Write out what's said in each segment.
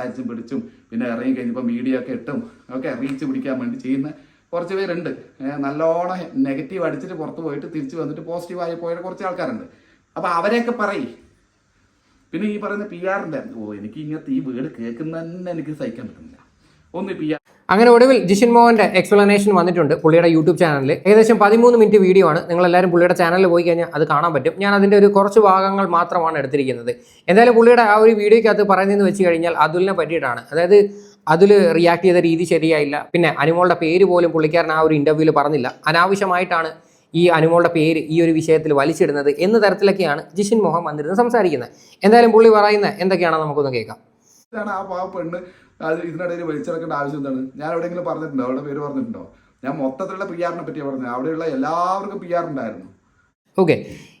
അയച്ചും പിടിച്ചും പിന്നെ ഇറങ്ങി കഴിഞ്ഞപ്പോൾ മീഡിയ ഒക്കെ ഇട്ടും ഒക്കെ റീച്ച് പിടിക്കാൻ വേണ്ടി ചെയ്യുന്ന കുറച്ച് പേരുണ്ട്. നല്ലോണം നെഗറ്റീവ് അടിച്ചിട്ട് പുറത്ത് പോയിട്ട് തിരിച്ച് വന്നിട്ട് പോസിറ്റീവായി പോയ കുറച്ച് ആൾക്കാരുണ്ട്. അപ്പോൾ അവരെയൊക്കെ പറയും. പിന്നെ ഈ പറയുന്ന പി ആറിന്റെ ഓ എനിക്ക് ഇങ്ങനത്തെ ഈ വീട് കേൾക്കുന്ന തന്നെ എനിക്ക് സഹിക്കാൻ പറ്റുന്നില്ല. ഒന്ന് പി ആർ അങ്ങനെ ഒടുവിൽ ജിഷിൻ മോഹന്റെ എക്സ്പ്ലനേഷൻ വന്നിട്ടുണ്ട് പുള്ളിയുടെ യൂട്യൂബ് ചാനലിൽ ഏകദേശം പതിമൂന്ന് മിനിറ്റ് വീഡിയോ ആണ്. നിങ്ങൾ എല്ലാവരും പുള്ളിയുടെ ചാനലിൽ പോയി കഴിഞ്ഞാൽ അത് കാണാൻ പറ്റും. ഞാൻ അതിന്റെ ഒരു കുറച്ച് ഭാഗങ്ങൾ മാത്രമാണ് എടുത്തിരിക്കുന്നത്. എന്തായാലും പുള്ളിയുടെ ആ ഒരു വീഡിയോയ്ക്കകത്ത് പറയുന്നതെന്ന് വെച്ച് കഴിഞ്ഞാൽ അതുലിനെ പറ്റിയിട്ടാണ്. അതായത് അതിൽ റിയാക്ട് ചെയ്ത രീതി ശരിയായില്ല. പിന്നെ അനുമോളുടെ പേര് പോലും പുള്ളിക്കാരൻ ആ ഒരു ഇന്റർവ്യൂവിൽ പറഞ്ഞില്ല. അനാവശ്യമായിട്ടാണ് ഈ അനുമോളുടെ പേര് ഈ ഒരു വിഷയത്തിൽ വലിച്ചിടുന്നത് എന്ന തരത്തിലൊക്കെയാണ് ജിഷിൻ മോഹൻ വന്നിരുന്ന് സംസാരിക്കുന്നത്. എന്തായാലും പുള്ളി പറയുന്നത് എന്തൊക്കെയാണോ നമുക്കൊന്ന് കേൾക്കാം. ആ പെണ്ണ്. അത് ഇതിനിടയിൽ വലിച്ചിറക്കേണ്ട ആവശ്യം എന്താണ്? ഞാൻ എവിടെയെങ്കിലും പറഞ്ഞിട്ടുണ്ടോ? അവളുടെ പേര് പറഞ്ഞിട്ടുണ്ടോ? ഞാൻ മൊത്തത്തിലുള്ള പി ആറിനെ പറ്റിയാണ് പറഞ്ഞത്. അവിടെയുള്ള എല്ലാവർക്കും പി ഉണ്ടായിരുന്നു. ഓക്കെ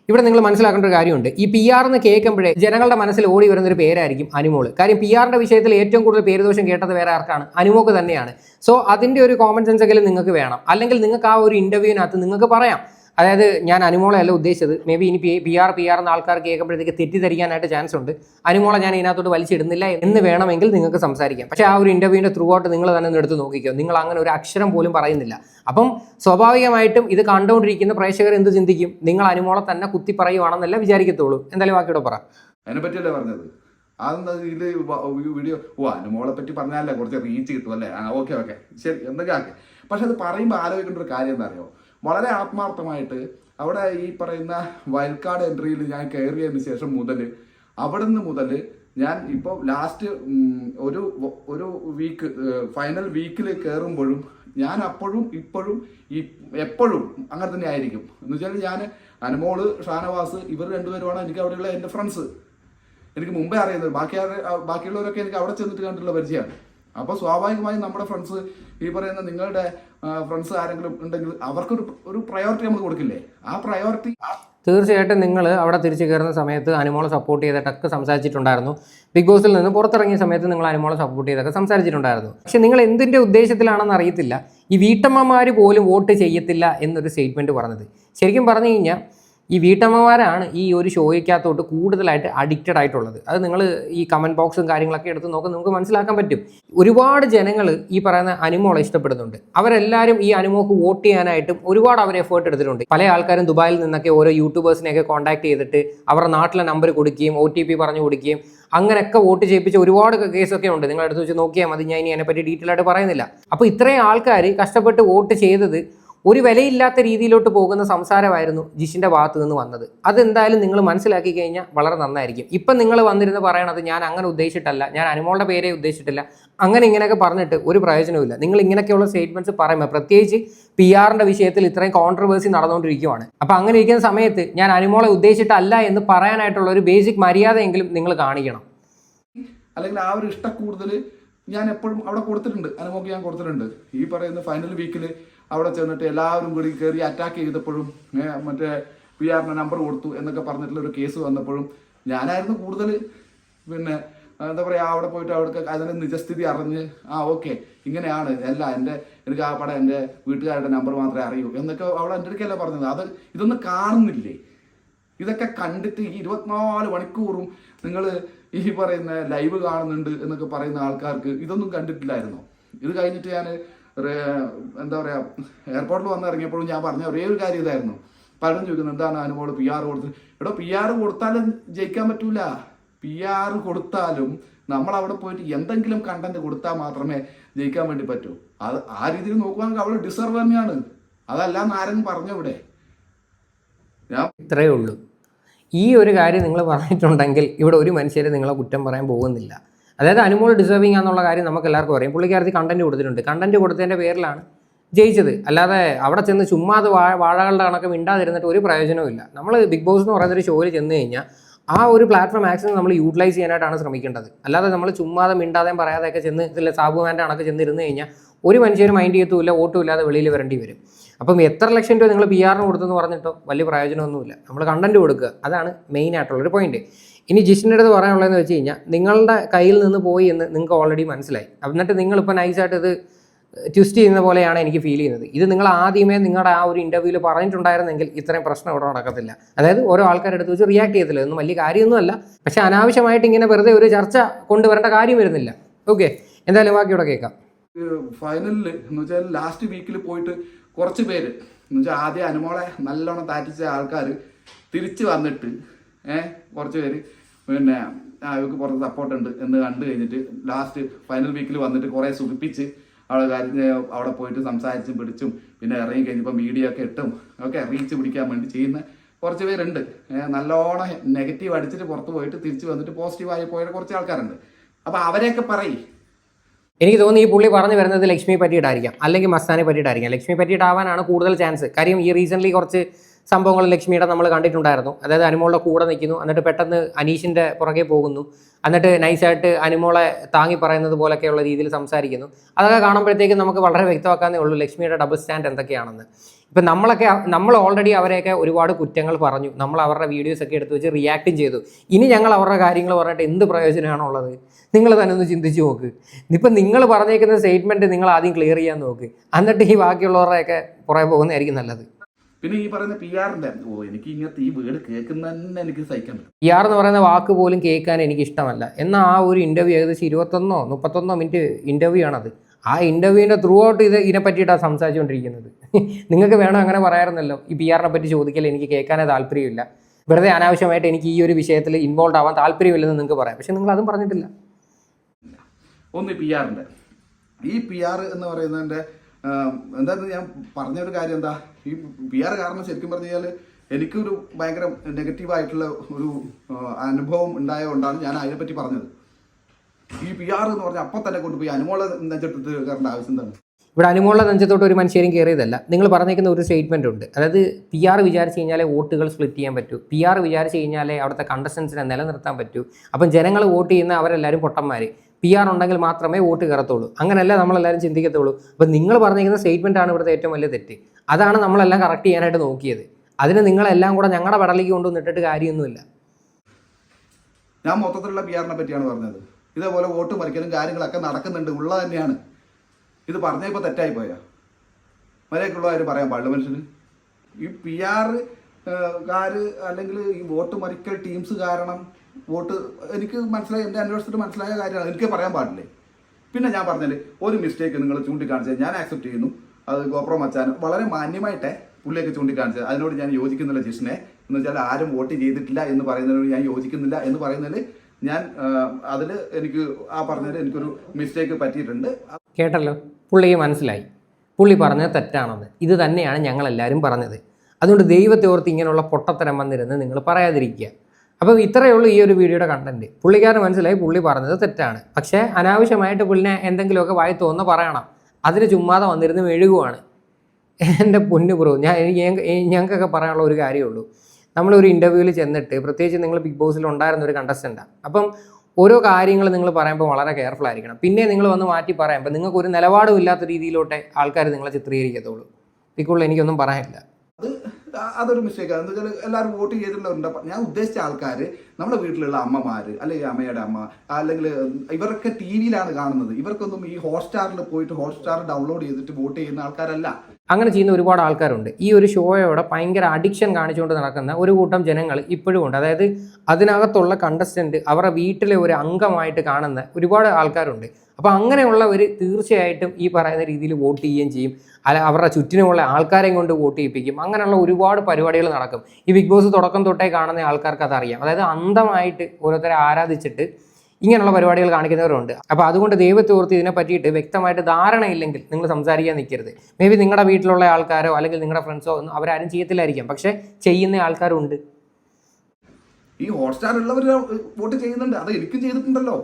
ഇവിടെ നിങ്ങൾ മനസ്സിലാക്കേണ്ട ഒരു കാര്യമുണ്ട്. ഈ പി ആർ എന്ന് കേൾക്കുമ്പോഴേ ജനങ്ങളുടെ മനസ്സിൽ ഓടി വരുന്ന ഒരു പേരായിരിക്കും അനുമോൾ. കാര്യം പി ആറിന്റെ വിഷയത്തിൽ ഏറ്റവും കൂടുതൽ പേരുദോഷം കേട്ടത് വേറെ ആർക്കാണ്? അനുമോക്ക് തന്നെയാണ്. സോ അതിന്റെ ഒരു കോമൺ സെൻസ് എങ്കിലും നിങ്ങൾക്ക് വേണം. അല്ലെങ്കിൽ നിങ്ങൾക്ക് ആ ഒരു ഇന്റർവ്യൂവിനകത്ത് നിങ്ങൾക്ക് പറയാം. അതായത് ഞാൻ അനുമോളയല്ല ഉദ്ദേശിച്ചത്. മേ ബി ഇനി പി ആർ പി ആർ എന്ന ആൾക്കാർ കേൾക്കുമ്പോഴത്തേക്ക് തെറ്റിദ്ധരിക്കാനായിട്ട് ചാൻസ് ഉണ്ട്. അനുമോളെ ഞാൻ ഇതിനകത്തോട്ട് വലിച്ചിടുന്നില്ല എന്ന് വേണമെങ്കിൽ നിങ്ങൾക്ക് സംസാരിക്കാം. പക്ഷേ ആ ഒരു ഇന്റർവ്യൂവിന്റെ ത്രൂ ഔട്ട് നിങ്ങൾ തന്നെ ഒന്ന് എടുത്ത് നോക്കിക്കോ. നിങ്ങൾ അങ്ങനെ ഒരു അക്ഷരം പോലും പറയുന്നില്ല. അപ്പം സ്വാഭാവികമായിട്ടും ഇത് കണ്ടുകൊണ്ടിരിക്കുന്ന പ്രേക്ഷകർ എന്ത് ചിന്തിക്കും? നിങ്ങൾ അനുമോളെ തന്നെ കുത്തി പറയുവാണെന്നല്ല വിചാരിക്കത്തുള്ളൂ. എന്തായാലും ബാക്കിയോടെ പറ. അതിനെ പറ്റിയല്ലേ പറഞ്ഞത്? അതെന്താ ഇതിൽ വീഡിയോ ഓ അനുമോളെ പറ്റി പറഞ്ഞാലേ കുറച്ച് റീച്ച് കിട്ടും അല്ലേ? ആ ഓക്കെ ഓക്കെ ശരി എന്തൊക്കെ ആക്കെ പക്ഷെ അത് പറയുമ്പോൾ ആലോചിക്കേണ്ട ഒരു കാര്യം എന്താ അറിയോ? വളരെ ആത്മാർത്ഥമായിട്ട് അവിടെ ഈ പറയുന്ന വയൽക്കാട് എൻട്രിയിൽ ഞാൻ കയറിയതിന് ശേഷം മുതൽ അവിടുന്ന് മുതൽ ഞാൻ ഇപ്പോൾ ലാസ്റ്റ് ഒരു ഒരു വീക്ക് ഫൈനൽ വീക്കിൽ കയറുമ്പോഴും ഞാൻ അപ്പോഴും ഇപ്പോഴും ഈ എപ്പോഴും അങ്ങനെ തന്നെ ആയിരിക്കും. എന്ന് വെച്ചാൽ ഞാൻ അനുമോൾ ഷാനവാസ് ഇവർ രണ്ടുപേരുമാണ് എനിക്ക് അവിടെയുള്ള എന്റെ ഫ്രണ്ട്സ് എനിക്ക് മുമ്പേ അറിയുന്നത്. ബാക്കി ബാക്കിയുള്ളവരൊക്കെ എനിക്ക് അവിടെ ചെന്നിട്ട് കണ്ടിട്ടുള്ള പരിചയമാണ്. അപ്പോൾ സ്വാഭാവികമായും നമ്മുടെ ഫ്രണ്ട്സ് ഈ പറയുന്ന നിങ്ങളുടെ ഫ്രണ്ട്സ് ആരെങ്കിലും ഉണ്ടെങ്കിൽ അവർക്കൊരു ഒരു പ്രയോറിറ്റി നമ്മൾ കൊടുക്കില്ലേ? ആ പ്രയോറിറ്റി തീർച്ചയായിട്ടും നിങ്ങൾ അവിടെ തിരിച്ചു കയറുന്ന സമയത്ത് അനുമോളെ സപ്പോർട്ട് ചെയ്തിട്ടൊക്കെ സംസാരിച്ചിട്ടുണ്ടായിരുന്നു. ബിഗ് ബോസിൽ നിന്ന് പുറത്തിറങ്ങിയ സമയത്ത് നിങ്ങൾ അനുമോളെ സപ്പോർട്ട് ചെയ്തൊക്കെ സംസാരിച്ചിട്ടുണ്ടായിരുന്നു. പക്ഷെ നിങ്ങൾ എന്തിന്റെ ഉദ്ദേശത്തിലാണെന്ന് അറിയത്തില്ല. ഈ വീട്ടമ്മമാർ പോലും വോട്ട് ചെയ്യത്തില്ല എന്നൊരു സ്റ്റേറ്റ്മെന്റ് പറഞ്ഞത്. ശരിക്കും പറഞ്ഞു കഴിഞ്ഞാൽ ഈ വീട്ടമ്മമാരാണ് ഈ ഒരു ഷോയ്ക്കകത്തോട്ട് കൂടുതലായിട്ട് അഡിക്റ്റഡ് ആയിട്ടുള്ളത്. അത് നിങ്ങൾ ഈ കമന്റ് ബോക്സും കാര്യങ്ങളൊക്കെ എടുത്ത് നോക്കും നിങ്ങൾക്ക് മനസ്സിലാക്കാൻ പറ്റും. ഒരുപാട് ജനങ്ങൾ ഈ പറയുന്ന അനുമോളെ ഇഷ്ടപ്പെടുന്നുണ്ട്. അവരെല്ലാവരും ഈ അനുമോക്ക് വോട്ട് ചെയ്യാനായിട്ടും ഒരുപാട് അവർ എഫേർട്ട് എടുത്തിട്ടുണ്ട്. പല ആൾക്കാരും ദുബായിൽ നിന്നൊക്കെ ഓരോ യൂട്യൂബേഴ്സിനെയൊക്കെ കോൺടാക്ട് ചെയ്തിട്ട് അവരുടെ നാട്ടിലെ നമ്പർ കൊടുക്കുകയും ഒ ടി പി പറഞ്ഞു കൊടുക്കുകയും അങ്ങനെയൊക്കെ വോട്ട് ചെയ്യിപ്പിച്ച ഒരുപാട് കേസൊക്കെ ഉണ്ട്. നിങ്ങൾ എടുത്ത് വെച്ച് നോക്കിയാൽ മതി. ഞാൻ ഇനി അതിനെപ്പറ്റി ഡീറ്റെയിൽ ആയിട്ട് പറയുന്നില്ല. അപ്പോൾ ഇത്രയും ആൾക്കാർ കഷ്ടപ്പെട്ട് വോട്ട് ചെയ്തത് ഒരു വിലയില്ലാത്ത രീതിയിലോട്ട് പോകുന്ന സംസാരമായിരുന്നു ജിഷിന്റെ ഭാഗത്ത് നിന്ന് വന്നത്. അതെന്തായാലും നിങ്ങൾ മനസ്സിലാക്കി കഴിഞ്ഞാൽ വളരെ നന്നായിരിക്കും. ഇപ്പം നിങ്ങൾ വന്നിരുന്ന് പറയണത് ഞാൻ അങ്ങനെ ഉദ്ദേശിച്ചിട്ടല്ല ഞാൻ അനുമോളുടെ പേരെ ഉദ്ദേശിച്ചിട്ടില്ല അങ്ങനെ ഇങ്ങനെയൊക്കെ പറഞ്ഞിട്ട് ഒരു പ്രയോജനവുമില്ല. നിങ്ങൾ ഇങ്ങനെയൊക്കെയുള്ള സ്റ്റേറ്റ്മെന്റ്സ് പറയുമ്പോൾ പ്രത്യേകിച്ച് പി ആറിന്റെ വിഷയത്തിൽ ഇത്രയും കോൺട്രവേഴ്സി നടന്നുകൊണ്ടിരിക്കുവാണ്. അപ്പോൾ അങ്ങനെ ഇരിക്കുന്ന സമയത്ത് ഞാൻ അനുമോളെ ഉദ്ദേശിച്ചിട്ടല്ല എന്ന് പറയാനായിട്ടുള്ള ഒരു ബേസിക് മര്യാദയെങ്കിലും നിങ്ങൾ കാണിക്കണം. അല്ലെങ്കിൽ ആ ഒരു ഇഷ്ടക്കൂടുതൽ ഞാൻ എപ്പോഴും അവിടെ കൊടുത്തിട്ടുണ്ട്. അനുമോക്ക് ഞാൻ കൊടുത്തിട്ടുണ്ട്. ഈ പറയുന്ന ഫൈനൽ വീക്കിൽ അവിടെ ചെന്നിട്ട് എല്ലാവരും കൂടി കയറി അറ്റാക്ക് ചെയ്തപ്പോഴും മറ്റേ പി ആറിന് നമ്പർ കൊടുത്തു എന്നൊക്കെ പറഞ്ഞിട്ടുള്ള ഒരു കേസ് വന്നപ്പോഴും ഞാനായിരുന്നു കൂടുതൽ പിന്നെ എന്താ പറയുക അവിടെ പോയിട്ട് അവിടെ അതിന്റെ നിജസ്ഥിതി അറിഞ്ഞ് ആ ഓക്കെ ഇങ്ങനെയാണ് അല്ല എന്റെ എനിക്ക് ആ പടം എന്റെ വീട്ടുകാരുടെ നമ്പർ മാത്രമേ അറിയൂ എന്നൊക്കെ അവൾ എന്റെ അടുക്കല്ല പറഞ്ഞത്. അത് ഇതൊന്നും കാണുന്നില്ലേ? ഇതൊക്കെ കണ്ടിട്ട് ഈ ഇരുപത്തിനാല് മണിക്കൂറും നിങ്ങൾ ഈ പറയുന്ന ലൈവ് കാണുന്നുണ്ട് എന്നൊക്കെ പറയുന്ന ആൾക്കാർക്ക് ഇതൊന്നും കണ്ടിട്ടില്ലായിരുന്നോ? ഇത് കഴിഞ്ഞിട്ട് ഞാൻ എന്താ പറയാ എയർപോർട്ടിൽ വന്ന് ഇറങ്ങിയപ്പോഴും ഞാൻ പറഞ്ഞ ഒരേ ഒരു കാര്യം ഇതായിരുന്നു. പലരും ചോദിക്കുന്നത് എന്താണ് അനുഭവം പി ആർ കൊടുത്ത് എടോ പി ആർ കൊടുത്താലും ജയിക്കാൻ പറ്റൂല. പി ആർ കൊടുത്താലും നമ്മൾ അവിടെ പോയിട്ട് എന്തെങ്കിലും കണ്ടന്റ് കൊടുത്താൽ മാത്രമേ ജയിക്കാൻ വേണ്ടി പറ്റൂ. അത് ആ രീതിയിൽ നോക്കുവാണെങ്കിൽ അവൾ ഡിസർവ് തന്നെയാണ്. അതല്ല പറഞ്ഞു പറഞ്ഞവിടെ ഞാൻ ഇത്രയേ ഉള്ളൂ. ഈ ഒരു കാര്യം നിങ്ങൾ പറഞ്ഞിട്ടുണ്ടെങ്കിൽ ഇവിടെ ഒരു മനുഷ്യരെ നിങ്ങളെ കുറ്റം പറയാൻ പോകുന്നില്ല. അതായത് അനുമോൾ ഡിസേർവിംഗ് ആണെന്നുള്ള കാര്യം നമുക്ക് എല്ലാവർക്കും അറിയാം. പുള്ളിക്കാരത്തി കണ്ടന്റ് കൊടുത്തിട്ടുണ്ട്. കണ്ടന്റ് കൊടുത്തതിന്റെ പേരിലാണ് ജയിച്ചത്. അല്ലാതെ അവിടെ ചെന്ന് ചുമ്മാ അത് വാ വാഴകളുടെ കണക്ക് മിണ്ടാതിരുന്നിട്ട് ഒരു പ്രയോജനവും ഇല്ല. നമ്മൾ ബിഗ് ബോസ് എന്ന് പറയുന്ന ഒരു ഷോയിൽ ചെന്ന് കഴിഞ്ഞാൽ ആ ഒരു പ്ലാറ്റ്ഫോം മാക്സിമം നമ്മൾ യൂട്ടിലൈസ് ചെയ്യാനായിട്ടാണ് ശ്രമിക്കേണ്ടത്. അല്ലാതെ നമ്മൾ ചുമ്മാതെ മിണ്ടാതെയും പറയാതെയൊക്കെ ചെന്ന് ഇതിലെ സാബുമാന്റെ കണക്ക് ചെന്നിരുന്ന് കഴിഞ്ഞാൽ ഒരു മനുഷ്യരും മൈൻഡ് ചെയ്യത്തുമില്ല വോട്ടും ഇല്ലാതെ വെളിയിൽ വരേണ്ടി വരും. അപ്പം എത്ര ലക്ഷം രൂപ നിങ്ങൾ പി ആറിന് കൊടുത്തെന്ന് പറഞ്ഞിട്ടോ വലിയ പ്രയോജനമൊന്നുമില്ല. നമ്മൾ കണ്ടന്റ് കൊടുക്കുക. അതാണ് മെയിൻ ആയിട്ടുള്ളൊരു പോയിന്റ് ഇനി ജിഷിന്റെ അടുത്ത് പറയാനുള്ളതെന്ന് വെച്ച് കഴിഞ്ഞാൽ നിങ്ങളുടെ കയ്യിൽ നിന്ന് പോയി എന്ന് നിങ്ങൾക്ക് ഓൾറെഡി മനസ്സിലായി. എന്നിട്ട് നിങ്ങളിപ്പോൾ നൈസായിട്ട് ഇത് ട്വിസ്റ്റ് ചെയ്യുന്ന പോലെയാണ് എനിക്ക് ഫീൽ ചെയ്യുന്നത്. ഇത് നിങ്ങൾ ആദ്യമേ നിങ്ങളുടെ ആ ഒരു ഇന്റർവ്യൂവിൽ പറഞ്ഞിട്ടുണ്ടായിരുന്നെങ്കിൽ ഇത്രയും പ്രശ്നം ഇവിടെ നടക്കത്തില്ല. അതായത് ഓരോ ആൾക്കാരുടെ അടുത്ത് വെച്ച് റിയാക്ട് ചെയ്യത്തില്ല. ഒന്നും വലിയ കാര്യമൊന്നുമല്ല പക്ഷേ അനാവശ്യമായിട്ട് ഇങ്ങനെ വെറുതെ ഒരു ചർച്ച കൊണ്ടുവരേണ്ട കാര്യം വരുന്നില്ല. ഓക്കെ എന്തായാലും ബാക്കി ഇവിടെ കേൾക്കാം. ഫൈനലിൽ എന്ന് വെച്ചാൽ ലാസ്റ്റ് വീക്കിൽ പോയിട്ട് കുറച്ച് പേര്. എന്ന് വെച്ചാൽ ആദ്യം അനുമോളെ നല്ലോണം താറ്റിച്ച ആൾക്കാർ തിരിച്ചു വന്നിട്ട് ഏഹ് കുറച്ച് പേര്. പിന്നെ ആ ഇവർക്ക് സപ്പോർട്ട് ഉണ്ട് എന്ന് കണ്ടു കഴിഞ്ഞിട്ട് ലാസ്റ്റ് ഫൈനൽ വീക്കിൽ വന്നിട്ട് കുറേ സുഖിപ്പിച്ച് അവിടെ അവിടെ പോയിട്ട് സംസാരിച്ചും പിടിച്ചും പിന്നെ ഇറങ്ങി കഴിഞ്ഞപ്പോൾ മീഡിയ ഒക്കെ ഇട്ടും ഒക്കെ റീച്ച് പിടിക്കാൻ വേണ്ടി ചെയ്യുന്ന കുറച്ച് പേരുണ്ട്. നല്ലോണം നെഗറ്റീവ് അടിച്ചിട്ട് പുറത്ത് പോയിട്ട് തിരിച്ചു വന്നിട്ട് പോസിറ്റീവായി പോയ കുറച്ച് ആൾക്കാരുണ്ട്. അപ്പോൾ അവരെയൊക്കെ പറയും. എനിക്ക് തോന്നുന്നു ഈ പുള്ളി പറഞ്ഞു വരുന്നത് ലക്ഷ്മിയെ പറ്റിയിട്ടായിരിക്കാം. അല്ലെങ്കിൽ മസ്താനെ പറ്റിയിട്ടായിരിക്കാം. ലക്ഷ്മിയെ പറ്റിയിട്ടാവാനാണ് കൂടുതൽ ചാൻസ് കാര്യം ഈ റീസെന്റ്ലി കുറച്ച് സംഭവങ്ങൾ ലക്ഷ്മിയുടെ നമ്മൾ കണ്ടിട്ടുണ്ടായിരുന്നു. അതായത് അനുമോളുടെ കൂടെ നിൽക്കുന്നു. എന്നിട്ട് പെട്ടെന്ന് അനീഷിന്റെ പുറകെ പോകുന്നു. എന്നിട്ട് നൈസായിട്ട് അനുമോളെ താങ്ങി പറയുന്നത് പോലൊക്കെയുള്ള രീതിയിൽ സംസാരിക്കുന്നു. അതൊക്കെ കാണുമ്പോഴത്തേക്കും നമുക്ക് വളരെ വ്യക്തമാക്കാനേ ഉള്ളൂ ലക്ഷ്മിയുടെ ഡബിൾ സ്റ്റാൻഡ് എന്തൊക്കെയാണെന്ന്. ഇപ്പം നമ്മളൊക്കെ നമ്മൾ ഓൾറെഡി അവരെയൊക്കെ ഒരുപാട് കുറ്റങ്ങൾ പറഞ്ഞു. നമ്മൾ അവരുടെ വീഡിയോസ് ഒക്കെ എടുത്ത് വെച്ച് റിയാക്റ്റും ചെയ്തു. ഇനി ഞങ്ങൾ അവരുടെ കാര്യങ്ങൾ പറഞ്ഞിട്ട് എന്ത് പ്രയോജനമാണുള്ളത് നിങ്ങൾ തന്നെ ഒന്ന് ചിന്തിച്ച് നോക്ക്. ഇപ്പം നിങ്ങൾ പറഞ്ഞേക്കുന്ന സ്റ്റേറ്റ്മെന്റ് നിങ്ങൾ ആദ്യം ക്ലിയർ ചെയ്യാൻ നോക്ക്. എന്നിട്ട് ഈ ബാക്കിയുള്ളവരുടെയൊക്കെ പുറകെ പോകുന്നതായിരിക്കും നല്ലത്. പിന്നെ ഈ പറയുന്ന പി ആറിന്റെ ഓ എനിക്ക് ഇങ്ങനത്തെ ഈ വീട് കേൾക്കുന്ന തന്നെ എനിക്ക് സഹിക്കാൻ പറ്റും പി ആർ എന്ന് പറയുന്ന വാക്ക് പോലും കേൾക്കാൻ എനിക്ക് ഇഷ്ടമല്ല. എന്നാൽ ആ ഒരു ഇന്റർവ്യൂ ഏകദേശം ഇരുപത്തൊന്നോ മുപ്പത്തൊന്നോ മിനിറ്റ് ഇന്റർവ്യൂ ആണത്. ആ ഇന്റർവ്യൂവിന്റെ ത്രൂ ഔട്ട് ഇത് ഇതിനെ പറ്റിയിട്ടാണ് സംസാരിച്ചുകൊണ്ടിരിക്കുന്നത് നിങ്ങൾക്ക് വേണം അങ്ങനെ പറയാറുന്നല്ലോ ഈ പി ആറിനെ പറ്റി ചോദിക്കൽ എനിക്ക് കേൾക്കാനേ താല്പര്യമില്ല. വെറുതെ അനാവശ്യമായിട്ട് എനിക്ക് ഈ ഒരു വിഷയത്തിൽ ഇൻവോൾവ് ആവാൻ താല്പര്യമില്ലെന്ന് നിങ്ങൾക്ക് പറയാം. പക്ഷെ നിങ്ങൾ അതും പറഞ്ഞിട്ടില്ല. ഒന്ന് പി ആറിന്റെ ഈ പി ആർ എന്ന് പറയുന്നതിന്റെ എന്താ ഞാൻ പറഞ്ഞ ഒരു കാര്യം എന്താ? ഈ പി ആർ കാരണം ശരിക്കും പറഞ്ഞു കഴിഞ്ഞാൽ എനിക്കൊരു ഭയങ്കര നെഗറ്റീവ് ആയിട്ടുള്ള ഒരു അനുഭവം ഉണ്ടായതുകൊണ്ടാണ് ഞാൻ അതിനെപ്പറ്റി പറഞ്ഞത്. ഈ പി ആർ എന്ന് പറഞ്ഞാൽ അപ്പം തന്നെ കൊണ്ടുപോയി അനുമോള നെഞ്ചത്തോട്ട് കയറേണ്ട ആവശ്യം എന്താണ്? ഇവിടെ അനുമോള നെഞ്ചത്തോട്ട് ഒരു മനുഷ്യരും കയറിയതല്ല. നിങ്ങൾ പറഞ്ഞേക്കുന്ന ഒരു സ്റ്റേറ്റ്മെന്റ് ഉണ്ട്. അതായത് പി ആർ വിചാരിച്ച് കഴിഞ്ഞാലേ വോട്ടുകൾ സ്പ്ലിറ്റ് ചെയ്യാൻ പറ്റൂ. പി ആർ വിചാരിച്ച് കഴിഞ്ഞാലേ അവിടുത്തെ കണ്ടസ്റ്റൻസിനെ നിലനിർത്താൻ പറ്റൂ. അപ്പം ജനങ്ങൾ വോട്ട് ചെയ്യുന്ന അവരെല്ലാവരും പൊട്ടന്മാർ പി ആർ ഉണ്ടെങ്കിൽ മാത്രമേ വോട്ട് കയറത്തുള്ളൂ. അങ്ങനെയല്ല നമ്മളെല്ലാവരും ചിന്തിക്കത്തുള്ളൂ. അപ്പം നിങ്ങൾ പറഞ്ഞിരിക്കുന്ന സ്റ്റേറ്റ്മെന്റ് ആണ് ഇവിടുത്തെ ഏറ്റവും വലിയ തെറ്റ്. അതാണ് നമ്മളെല്ലാം കറക്റ്റ് ചെയ്യാനായിട്ട് നോക്കിയത്. അതിന് നിങ്ങളെല്ലാം കൂടെ ഞങ്ങളുടെ പടലേക്ക് കൊണ്ടുവന്നിട്ടിട്ട് കാര്യമൊന്നുമില്ല. ഞാൻ മൊത്തത്തിലുള്ള പി ആറിനെ പറ്റിയാണ് പറഞ്ഞത്. ഇതേപോലെ വോട്ട് മറിക്കലും കാര്യങ്ങളൊക്കെ നടക്കുന്നുണ്ട്. ഉള്ളത് തന്നെയാണ്. ഇത് പറഞ്ഞപ്പോൾ തെറ്റായി പോയാ. മര്യാദക്കുള്ള കാര്യം പറയാൻ പാടില്ല മനുഷ്യന്. ഈ പി ആർ കാര് അല്ലെങ്കിൽ ഈ വോട്ട് മറിക്കൽ ടീംസ് കാരണം വോട്ട് എനിക്ക് മനസ്സിലായി എന്റെ അന്വേഷണത്തിൽ മനസ്സിലായ കാര്യമാണ്. എനിക്ക് പറയാൻ പാടില്ലേ? പിന്നെ ഞാൻ പറഞ്ഞില്ലേ ഒരു മിസ്റ്റേക്ക് നിങ്ങൾ ചൂണ്ടിക്കാണിച്ചത് ഞാൻ ആക്സെപ്റ്റ് ചെയ്യുന്നു. അത് ഗോപ്രോ മച്ചാൻ വളരെ മാന്യമായിട്ടെ പുള്ളിയൊക്കെ ചൂണ്ടിക്കാണിച്ചത്. അതിനോട് ഞാൻ യോജിക്കുന്നില്ല ജിഷ്ണെ. എന്ന് വെച്ചാൽ ആരും വോട്ട് ചെയ്തിട്ടില്ല എന്ന് പറയുന്നതിനോട് ഞാൻ യോജിക്കുന്നില്ല എന്ന് പറയുന്നതിൽ ഞാൻ അതിൽ എനിക്ക് ആ പറഞ്ഞതിൽ എനിക്കൊരു മിസ്റ്റേക്ക് പറ്റിയിട്ടുണ്ട്. കേട്ടല്ലോ? പുള്ളിക്ക് മനസ്സിലായി. പുള്ളി പറഞ്ഞത് തെറ്റാണെന്ന്. ഇത് തന്നെയാണ് ഞങ്ങളെല്ലാവരും പറഞ്ഞത്. അതുകൊണ്ട് ദൈവത്തെ ഓർത്ത് ഇങ്ങനെയുള്ള പൊട്ടത്തരം വന്നിരുന്ന് നിങ്ങൾ പറയാതിരിക്കുക. അപ്പോൾ ഇത്രയേ ഉള്ളൂ ഈ ഒരു വീഡിയോയുടെ കണ്ടന്റ് പുള്ളിക്കാരൻ മനസ്സിലായി പുള്ളി പറഞ്ഞത് തെറ്റാണ്. പക്ഷേ അനാവശ്യമായിട്ട് പുള്ളിനെ എന്തെങ്കിലുമൊക്കെ വായി തോന്നുന്ന പറയണം. അതിന് ചുമ്മാതെ വന്നിരുന്ന് മെഴുകുവാണ്. എന്റെ പൊന്നു ബ്രോ ഞാൻ ഞങ്ങൾക്കൊക്കെ പറയാനുള്ള ഒരു കാര്യമുള്ളൂ നമ്മളൊരു ഇന്റർവ്യൂവിൽ ചെന്നിട്ട് പ്രത്യേകിച്ച് നിങ്ങൾ ബിഗ് ബോസിൽ ഉണ്ടായിരുന്ന ഒരു കണ്ടസ്റ്റന്റാണ് അപ്പം ഓരോ കാര്യങ്ങൾ നിങ്ങൾ പറയുമ്പോൾ വളരെ കെയർഫുൾ ആയിരിക്കണം. പിന്നെ നിങ്ങൾ വന്ന് മാറ്റി പറയുമ്പോൾ നിങ്ങൾക്ക് ഒരു നിലപാടും ഇല്ലാത്ത രീതിയിലോട്ടെ ആൾക്കാർ നിങ്ങളെ ചിത്രീകരിക്കത്തുള്ളൂ. ഇതിക്കുള്ള എനിക്കൊന്നും പറയാനില്ല. അതൊരു മിസ്റ്റേക്കാണ് എന്താ വെച്ചാൽ എല്ലാവരും വോട്ട് ചെയ്തിട്ടുള്ളവരുണ്ട്. അപ്പൊ ഞാൻ ഉദ്ദേശിച്ച ആൾക്കാർ നമ്മുടെ വീട്ടിലുള്ള അമ്മമാർ അല്ലെങ്കിൽ അമ്മയുടെ അമ്മ അല്ലെങ്കിൽ ഇവരൊക്കെ ടി വിയിലാണ് കാണുന്നത്. ഇവർക്കൊന്നും ഈ ഹോട്ട്സ്റ്റാറിൽ പോയിട്ട് ഹോട്ട്സ്റ്റാർ ഡൗൺലോഡ് ചെയ്തിട്ട് വോട്ട് ചെയ്യുന്ന ആൾക്കാരല്ല. അങ്ങനെ ചെയ്യുന്ന ഒരുപാട് ആൾക്കാരുണ്ട്. ഈ ഒരു ഷോയോടെ ഭയങ്കര അഡിക്ഷൻ കാണിച്ചുകൊണ്ട് നടക്കുന്ന ഒരു കൂട്ടം ജനങ്ങൾ ഇപ്പോഴും ഉണ്ട്. അതായത് അതിനകത്തുള്ള കണ്ടസ്റ്റന്റ് അവരുടെ വീട്ടിലെ ഒരു അംഗമായിട്ട് കാണുന്ന ഒരുപാട് ആൾക്കാരുണ്ട്. അപ്പോൾ അങ്ങനെയുള്ളവർ തീർച്ചയായിട്ടും ഈ പറയുന്ന രീതിയിൽ വോട്ട് ചെയ്യുകയും ചെയ്യും. അല്ല അവരുടെ ചുറ്റിനുമുള്ള ആൾക്കാരെയും കൊണ്ട് വോട്ട് ചെയ്യിപ്പിക്കും. അങ്ങനെയുള്ള ഒരുപാട് പരിപാടികൾ നടക്കും. ഈ ബിഗ് ബോസ് തുടക്കം തൊട്ടേ കാണുന്ന ആൾക്കാർക്ക് അതറിയാം. അതായത് അന്ധമായിട്ട് ഓരോരുത്തരെ ആരാധിച്ചിട്ട് ഇങ്ങനെയുള്ള പരിപാടികൾ കാണിക്കുന്നവരുണ്ട്. അപ്പോൾ അതുകൊണ്ട് ദൈവത്തെ ഓർത്ത് ഇതിനെ പറ്റിയിട്ട് വ്യക്തമായിട്ട് ധാരണയില്ലെങ്കിൽ നിങ്ങൾ സംസാരിക്കാൻ നിൽക്കരുത്. മേ ബി നിങ്ങളുടെ വീട്ടിലുള്ള ആൾക്കാരോ അല്ലെങ്കിൽ നിങ്ങളുടെ ഫ്രണ്ട്സോ ഒന്നും അവരാരും ചെയ്യത്തില്ലായിരിക്കാം. പക്ഷേ ചെയ്യുന്ന ആൾക്കാരുണ്ട്. ഈ ഹോട്ട്സ്റ്റാർ ഉള്ളവർ വോട്ട് ചെയ്യുന്നുണ്ട്. അത് എനിക്കും ചെയ്തിട്ടുണ്ടല്ലോ.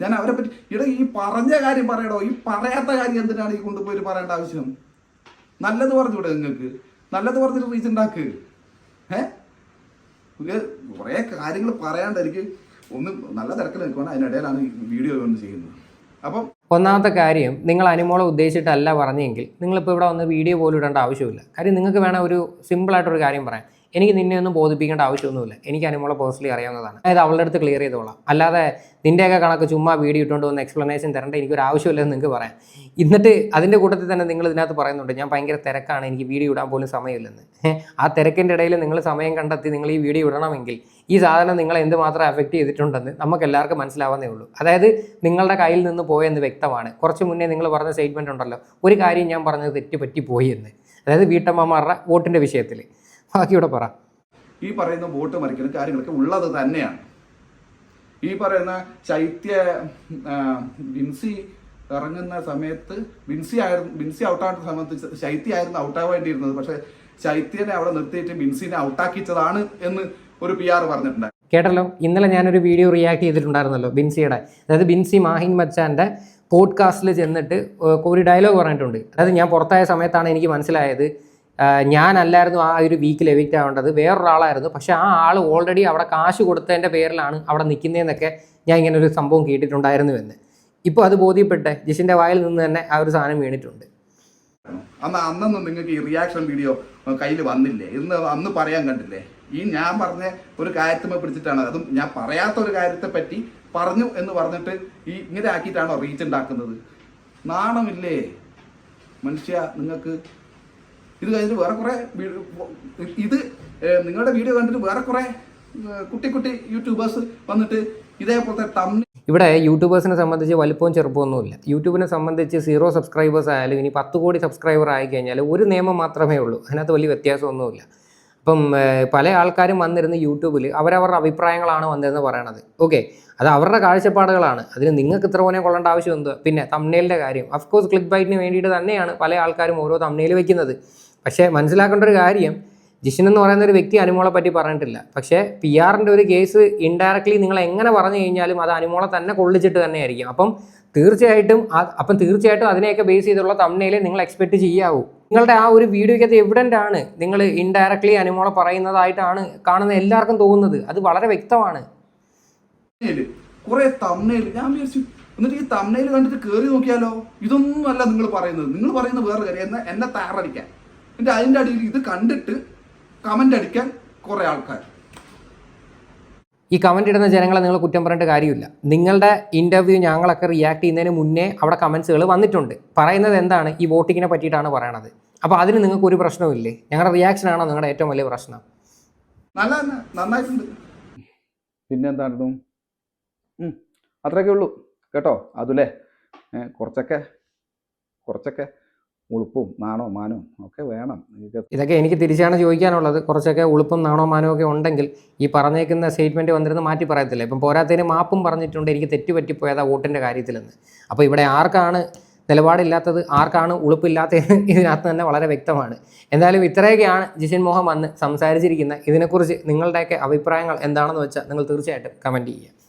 ഞാൻ അവരെ പറ്റി ഇവിടെ ഈ പറഞ്ഞ കാര്യം പറയണോ ഈ പറയാത്ത കാര്യം എന്തിനാണ് ഈ കൊണ്ടുപോയി പറയേണ്ട ആവശ്യം? നല്ലത് പറഞ്ഞൂടെ നിങ്ങൾക്ക്? നല്ലത് പറഞ്ഞിട്ട് റീച്ച് ഉണ്ടാക്ക് ഏ? ഇത് കുറേ കാര്യങ്ങൾ പറയാണ്ട് എനിക്ക് ഒന്ന് നല്ല തിരക്കിൽ നിൽക്കുകയാണ് അതിനിടയിലാണ് വീഡിയോ ഒന്ന് ചെയ്യുന്നത്. അപ്പം ഒന്നാമത്തെ കാര്യം നിങ്ങൾ അനുമോളെ ഉദ്ദേശിച്ചിട്ടല്ല പറഞ്ഞെങ്കിൽ നിങ്ങളിപ്പോൾ ഇവിടെ വന്ന് വീഡിയോ പോലും ഇടേണ്ട ആവശ്യമില്ല. കാര്യം നിങ്ങൾക്ക് വേണം ഒരു സിമ്പിളായിട്ടൊരു കാര്യം പറയാം. എനിക്ക് നിന്നെ ഒന്നും ബോധിപ്പിക്കേണ്ട ആവശ്യമൊന്നുമില്ല. എനിക്ക് അനുമോളെ പേഴ്സണലി അറിയാവുന്നതാണ്. അതായത് അവളുടെ അടുത്ത് ക്ലിയർ ചെയ്തോളാം. അല്ലാതെ നിന്റെയൊക്കെ കണക്ക് ചുമ്മാ വീഡിയോ ഇട്ടുകൊണ്ട് വന്ന് എക്സ്പ്ലനേഷൻ തരേണ്ട എനിക്കൊരു ആവശ്യമില്ലെന്ന് നിങ്ങൾക്ക് പറയാം. എന്നിട്ട് അതിന്റെ കൂട്ടത്തിൽ തന്നെ നിങ്ങൾ ഇതിനകത്ത് പറയുന്നുണ്ട് ഞാൻ ഭയങ്കര തിരക്കാണ് എനിക്ക് വീഡിയോ ഇടാൻ പോലും സമയമില്ലെന്ന്. ആ തിരക്കിന്റെ ഇടയിൽ നിങ്ങൾ സമയം കണ്ടെത്തി നിങ്ങൾ ഈ വീഡിയോ ഇടണമെങ്കിൽ ഈ സാധനം നിങ്ങളെ എന്തുമാത്രം അഫക്റ്റ് ചെയ്തിട്ടുണ്ടെന്ന് നമുക്ക് എല്ലാവർക്കും മനസ്സിലാവുന്നേ ഉള്ളൂ. അതായത് നിങ്ങളുടെ കയ്യിൽ നിന്ന് പോയെന്ന് വ്യക്തമാണ്. കുറച്ച് മുന്നേ നിങ്ങൾ പറഞ്ഞ സ്റ്റേറ്റ്മെന്റ് ഉണ്ടല്ലോ ഒരു കാര്യം ഞാൻ പറഞ്ഞത് തെറ്റ് പോയി എന്ന്. അതായത് വീട്ടമ്മമാരുടെ വോട്ടിന്റെ വിഷയത്തിൽ ബാക്കിയൂടെ പറ. ഈ പറയുന്ന വോട്ട് മറിക്കുന്ന കാര്യങ്ങളൊക്കെ ഉള്ളത് തന്നെയാണ്. ഈ പറയുന്ന ശൈത്യ വിൻസി ബിൻസി ഇറങ്ങുന്ന സമയത്ത് ബിൻസി ആയിരുന്നു ബിൻസി ഔട്ടാകുന്ന സമയത്ത് ശൈത്യ ആയിരുന്നു ഔട്ടാവേണ്ടിയിരുന്നത് പക്ഷെ ശൈത്യനെ അവിടെ നിർത്തിയിട്ട് ബിൻസിനെ ഔട്ടാക്കിച്ചതാണ് എന്ന് ഒരു പി ആർ പറഞ്ഞിട്ടുണ്ട് കേട്ടല്ലോ? ഇന്നലെ ഞാനൊരു വീഡിയോ റിയാക്ട് ചെയ്തിട്ടുണ്ടായിരുന്നല്ലോ ബിൻസിയുടെ. അതായത് ബിൻസി മാഹിൻ മച്ചാന്റെ പോഡ്കാസ്റ്റിൽ ചെന്നിട്ട് ഒരു ഡയലോഗ് പറഞ്ഞിട്ടുണ്ട്. അതായത് ഞാൻ പുറത്തായ സമയത്താണ് എനിക്ക് മനസ്സിലായത്. ഞാനല്ലായിരുന്നു ആ ഒരു വീക്കിൽ എവിക്റ്റ് ആവേണ്ടത്. വേറൊരാളായിരുന്നു. പക്ഷേ ആ ആൾ ഓൾറെഡി അവിടെ കാശ് കൊടുത്തതിന്റെ പേരിലാണ് അവിടെ നിൽക്കുന്നതെന്നൊക്കെ ഞാൻ ഇങ്ങനെ ഒരു സംഭവം കേട്ടിട്ടുണ്ടായിരുന്നു എന്ന് ഇപ്പോൾ അത് ബോധ്യപ്പെട്ടെ ജിഷിന്റെ വായിൽ നിന്ന് തന്നെ ആ ഒരു സാധനം വീണിട്ടുണ്ട്. അന്ന് അന്നൊന്നും നിങ്ങൾക്ക് ഈ റിയാക്ഷൻ വീഡിയോ കയ്യിൽ വന്നില്ലേ? ഇന്ന് അന്ന് പറയാൻ കണ്ടില്ലേ? ഈ ഞാൻ പറഞ്ഞ ഒരു കാര്യത്തിനെ പിടിച്ചിട്ടാണ്. അതും ഞാൻ പറയാത്ത ഒരു കാര്യത്തെ പറ്റി പറഞ്ഞു എന്ന് പറഞ്ഞിട്ട് ഈ ഇങ്ങനെ ആക്കിയിട്ടാണോ റീച്ച് ഉണ്ടാക്കുന്നത്? നാണമില്ലേ? മനുഷ്യ നിങ്ങൾക്ക് ഇത് കഴിഞ്ഞിട്ട് വേറെ കുറേ ഇത് നിങ്ങളുടെ വീഡിയോ കണ്ടിട്ട് വേറെ കുറേ കുട്ടി കുട്ടി യൂട്യൂബേഴ്സ് വന്നിട്ട് ഇതേപോലത്തെ തമ്മിൽ ഇവിടെ യൂട്യൂബേഴ്സിനെ സംബന്ധിച്ച് വലിപ്പവും ചെറുപ്പമൊന്നുമില്ല. യൂട്യൂബിനെ സംബന്ധിച്ച് സീറോ സബ്സ്ക്രൈബേഴ്സ് ആയാലും ഇനി പത്ത് കോടി സബ്സ്ക്രൈബർ ആയി കഴിഞ്ഞാൽ ഒരു നിയമം മാത്രമേ ഉള്ളൂ. അതിനകത്ത് വലിയ വ്യത്യാസമൊന്നുമില്ല. അപ്പം പല ആൾക്കാരും വന്നിരുന്ന യൂട്യൂബിൽ അവരവരുടെ അഭിപ്രായങ്ങളാണ് വന്നതെന്ന് പറയണത്. ഓക്കെ. അത് അവരുടെ കാഴ്ചപ്പാടുകളാണ്. അതിന് നിങ്ങൾക്ക് ഇത്ര പോനെ കൊള്ളേണ്ട ആവശ്യം പിന്നെ തമ്മിലിന്റെ കാര്യം. അഫ്കോഴ്സ് ക്ലിക്ക് ബൈറ്റിന് വേണ്ടിയിട്ട് തന്നെയാണ് പല ആൾക്കാരും ഓരോ തമ്മിലിൽ വെക്കുന്നത്. പക്ഷേ മനസ്സിലാക്കേണ്ട ഒരു കാര്യം ജിഷൻ എന്ന് പറയുന്ന ഒരു വ്യക്തി അനുമോളെ പറ്റി പറഞ്ഞിട്ടില്ല. പക്ഷേ പി ആറിന്റെ ഒരു കേസ് ഇൻഡയറക്ട്ലി നിങ്ങൾ എങ്ങനെ പറഞ്ഞു കഴിഞ്ഞാലും അത് അനുമോളെ തന്നെ കൊള്ളിച്ചിട്ട് തന്നെയായിരിക്കും അപ്പം തീർച്ചയായിട്ടും അപ്പം തീർച്ചയായിട്ടും അതിനെയൊക്കെ ബേസ് ചെയ്തുള്ള തമ്മിലെ നിങ്ങൾ എക്സ്പെക്ട് ചെയ്യാവൂ. നിങ്ങളുടെ ആ ഒരു വീഡിയോയ്ക്കകത്ത് എവിഡന്റ് ആണ് നിങ്ങൾ ഇൻഡയറക്ട്ലി അനുമോളെ പറയുന്നതായിട്ടാണ് കാണുന്ന എല്ലാവർക്കും തോന്നുന്നത്. അത് വളരെ വ്യക്തമാണ്. കുറെ തമ്മിൽ ഞാൻ വിചാരിച്ചു എന്നിട്ട് ഈ തമ്മിൽ കണ്ടിട്ട് കയറി നോക്കിയാലോ? ഇതൊന്നും അല്ല നിങ്ങൾ പറയുന്നത്. നിങ്ങൾ പറയുന്നത് വേറെ കാര്യം എന്നെ എന്നെ താറടിക്കാൻ എന്നിട്ട് അതിന്റെ അടിയിൽ ഇത് കണ്ടിട്ട് കമന്റ് അടിക്കാൻ കുറേ ആൾക്കാർ. ഈ കമന്റ് ഇടുന്ന ജനങ്ങളെ നിങ്ങൾ കുറ്റം പറഞ്ഞിട്ട് കാര്യമില്ല. നിങ്ങളുടെ ഇന്റർവ്യൂ ഞങ്ങളൊക്കെ റിയാക്ട് ചെയ്യുന്നതിന് മുന്നേ അവിടെ കമൻസുകൾ വന്നിട്ടുണ്ട്. പറയുന്നത് എന്താണ്? ഈ വോട്ടിങ്ങിനെ പറ്റിയിട്ടാണ് പറയണത്. അപ്പോൾ അതിന് നിങ്ങൾക്ക് ഒരു പ്രശ്നവുമില്ലേ ഞങ്ങളുടെ റിയാക്ഷൻ ആണോ നിങ്ങളുടെ ഏറ്റവും വലിയ പ്രശ്നം? നല്ല നന്നായിട്ടുണ്ട്. പിന്നെ എന്തായിരുന്നു അത്രയൊക്കെ ഉള്ളൂ. കേട്ടോ? അതുലേ. കുറച്ചൊക്കെ. കുറച്ചൊക്കെ. ഉളുപ്പും നാണോ മാനോ ഒക്കെ വേണം. ഇതൊക്കെ എനിക്ക് തിരിച്ചാണ് ചോദിക്കാനുള്ളത്. കുറച്ചൊക്കെ ഉളുപ്പും നാണോ മാനോ ഒക്കെ ഉണ്ടെങ്കിൽ ഈ പറഞ്ഞേക്കുന്ന സ്റ്റേറ്റ്മെന്റ് വന്നിരുന്ന് മാറ്റി പറയത്തില്ല? ഇപ്പം പോരാത്തതിന് മാപ്പും പറഞ്ഞിട്ടുണ്ട്. എനിക്ക് തെറ്റുപറ്റിപ്പോയതാ വോട്ടിന്റെ കാര്യത്തിലെന്ന്. അപ്പോൾ ഇവിടെ ആർക്കാണ് നിലപാടില്ലാത്തത്? ആർക്കാണ് ഉളുപ്പില്ലാത്തത് ഇതിനകത്ത് തന്നെ വളരെ വ്യക്തമാണ്. എന്തായാലും ഇത്രയൊക്കെയാണ് ജിഷിൻ മോഹൻ വന്ന് സംസാരിച്ചിരിക്കുന്നത്. ഇതിനെക്കുറിച്ച് നിങ്ങളുടെയൊക്കെ അഭിപ്രായങ്ങൾ എന്താണെന്ന് വെച്ചാൽ നിങ്ങൾ തീർച്ചയായിട്ടും കമന്റ് ചെയ്യുക.